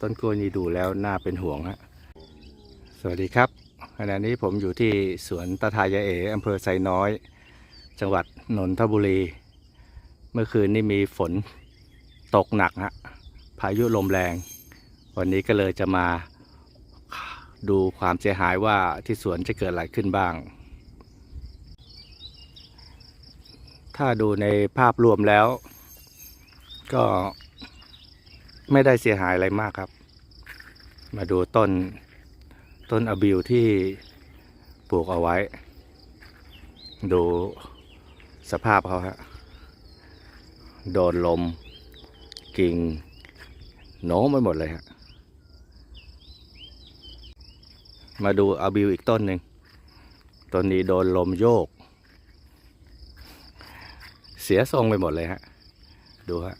ต้นกล้วยนี่ดูแล้วน่าเป็นห่วงฮะสวัสดีครับขณะนี้ผมอยู่ที่สวนตาทายาเออำเภอไซน้อย จังหวัดนนทบุรี เมื่อคืนนี้มีฝนตกหนักฮะพายุลมแรง วันนี้ก็เลยจะมาดูความเสียหายว่าที่สวนจะเกิดอะไรขึ้นบ้าง ถ้าดูในภาพรวมแล้ว ก็ ไม่ได้เสียหายอะไรมากครับ มาดูต้นต้นอบิวที่ปลูกเอาไว้ ดูสภาพเขาฮะโดนลมกิ่งโน้มไปหมดเลยฮะมาดูอะบิวอีกต้นหนึ่งต้นนี้โดนลมโยก เสียทรงไปหมดเลยฮะ ดูฮะ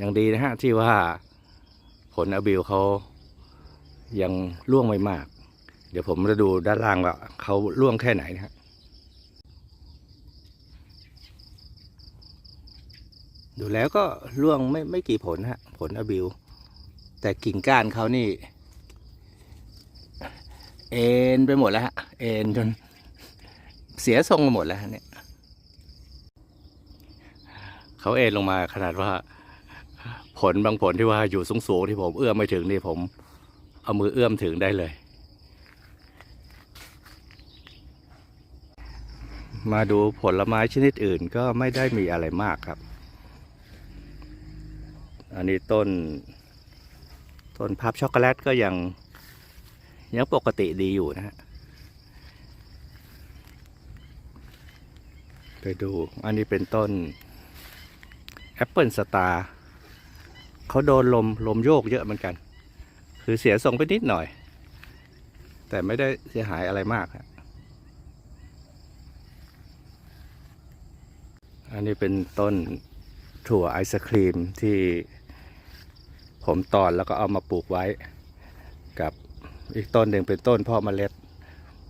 ยังดีนะฮะที่ว่าผลอบิวเขายังร่วงไม่มาก เดี๋ยวผมจะดูด้านล่างว่าเขาร่วงแค่ไหนนะฮะดูแล้วก็ร่วงไม่ไม่กี่ผลฮะผลอบิว แต่กิ่งก้านเขานี่ เอ็นไปหมดแล้วฮะเอ็นจนเสียทรงไปหมดแล้วเนี่ยเขาเอ็นลงมาขนาดว่า ผลบางผลที่ว่าอยู่สูงๆที่ผมเอื้อมไม่ถึงนี่ผม เอามือเอื้อมถึงได้เลย มาดูผลไม้ชนิดอื่นก็ไม่ได้มีอะไรมากครับ อันนี้ต้น ต้นพับช็อกโกแลตก็ยังยังปกติดีอยู่นะฮะไปดู อันนี้เป็นต้นแอปเปิลสตาร์ เขาโดนลมลมโยกเยอะเหมือนกัน คือเสียทรงไปนิดหน่อย แต่ไม่ได้เสียหายอะไรมากฮะอันนี้เป็นต้นถั่วไอศครีมที่ผมตอนแล้วก็เอามาปลูกไว้กับอีกต้นหนึ่งเป็นต้นพ่อเมล็ด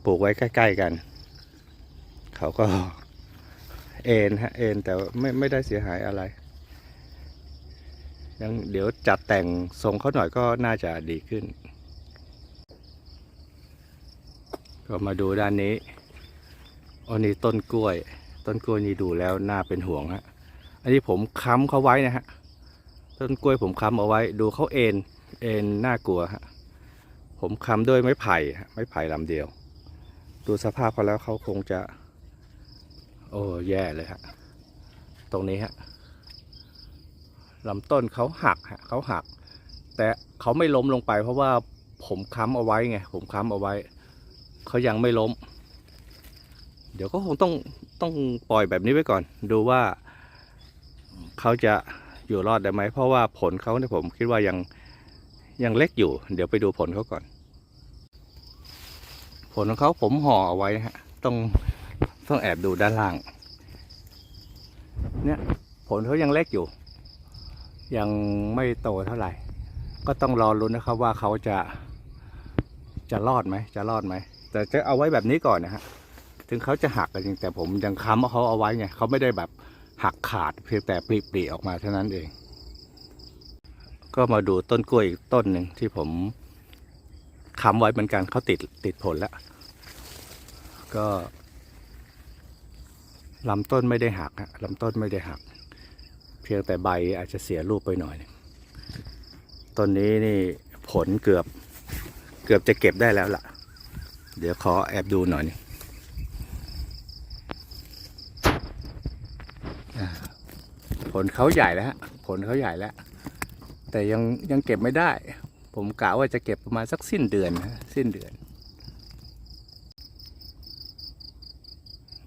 ปลูกไว้ใกล้ ๆ กัน เขาก็เอ็นฮะเอ็นแต่ไม่ไม่ได้เสียหายอะไร ยังเดี๋ยวจัดแต่งทรงเขาหน่อยก็น่าจะดีขึ้น ก็มาดูด้านนี้อันนี้ต้นกล้วย ต้นกล้วยนี่ดูแล้วน่าเป็นห่วงฮะ อันนี้ผมค้ำเขาไว้นะฮะ ต้นกล้วยผมค้ำเอาไว้ ดูเขาเอ็น เอ็นน่ากลัวฮะ ผมค้ำด้วยไม้ไผ่ ไม้ไผ่ลำเดียว ดูสภาพเขาแล้วเขาคงจะ โอ้แย่เลยฮะ ตรงนี้ฮะ ลำต้นเขาหักฮะเขาหัก แต่เขาไม่ล้มลงไปเพราะว่าผมค้ำเอาไว้ไงผมค้ำเอาไว้ เขายังไม่ล้ม เดี๋ยวก็คงต้องต้องปล่อยแบบนี้ไว้ก่อน ดูว่าเขาจะอยู่รอดได้ไหมเพราะว่าผลเขาเนี่ยผมคิดว่ายังยังเล็กอยู่ เดี๋ยวไปดูผลเขาก่อน ผลของเขาผมห่อเอาไว้ฮะต้องต้องแอบดูด้านล่าง เนี่ยผลเขายังเล็กอยู่ ยังไม่โตเท่าไหร่ ก็ต้องรอรุ้นนะครับว่าเขาจะจะรอดไหมจะรอดไหมแต่จะเอาไว้แบบนี้ก่อนนะฮะถึงเขาจะหักจริงแต่ผมยังค้ำเขาเอาไว้ไงเขาไม่ได้แบบหักขาดเพียงแต่ปลีปลีออกมาเท่านั้นเอง ก็มาดูต้นกล้วยอีกต้นหนึ่งที่ผมค้ำไว้เหมือนกันเขาติดติดผลแล้วก็ลำต้นไม่ได้หักฮะลำต้นไม่ได้หัก เพียงแต่ใบอาจจะเสียรูปไปหน่อยต้นนี้นี่ผลเกือบเกือบจะเก็บได้แล้วล่ะ เดี๋ยวขอแอบดูหน่อยนึงอ่ผลเขาใหญ่แล้วฮะผลเขาใหญ่แล้ว แต่ยังยังเก็บไม่ได้ ผมกะว่าจะเก็บประมาณสักสิ้นเดือนนะสิ้นเดือน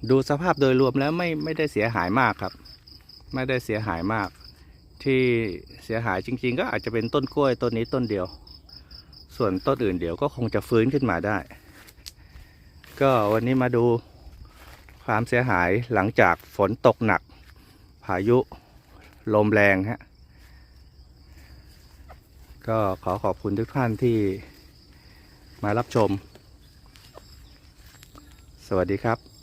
ดูสภาพโดยรวมแล้วไม่ไม่ได้เสียหายมากครับ ไม่ได้เสียหายมาก ที่เสียหายจริง ๆ ก็อาจจะเป็นต้นกล้วยต้นนี้ต้นเดียว ส่วนต้นอื่นเดี๋ยวก็คงจะฟื้นขึ้นมาได้ ก็วันนี้มาดูความเสียหายหลังจากฝนตกหนัก พายุลมแรงฮะก็ขอขอบคุณทุกท่านที่มารับชม สวัสดีครับ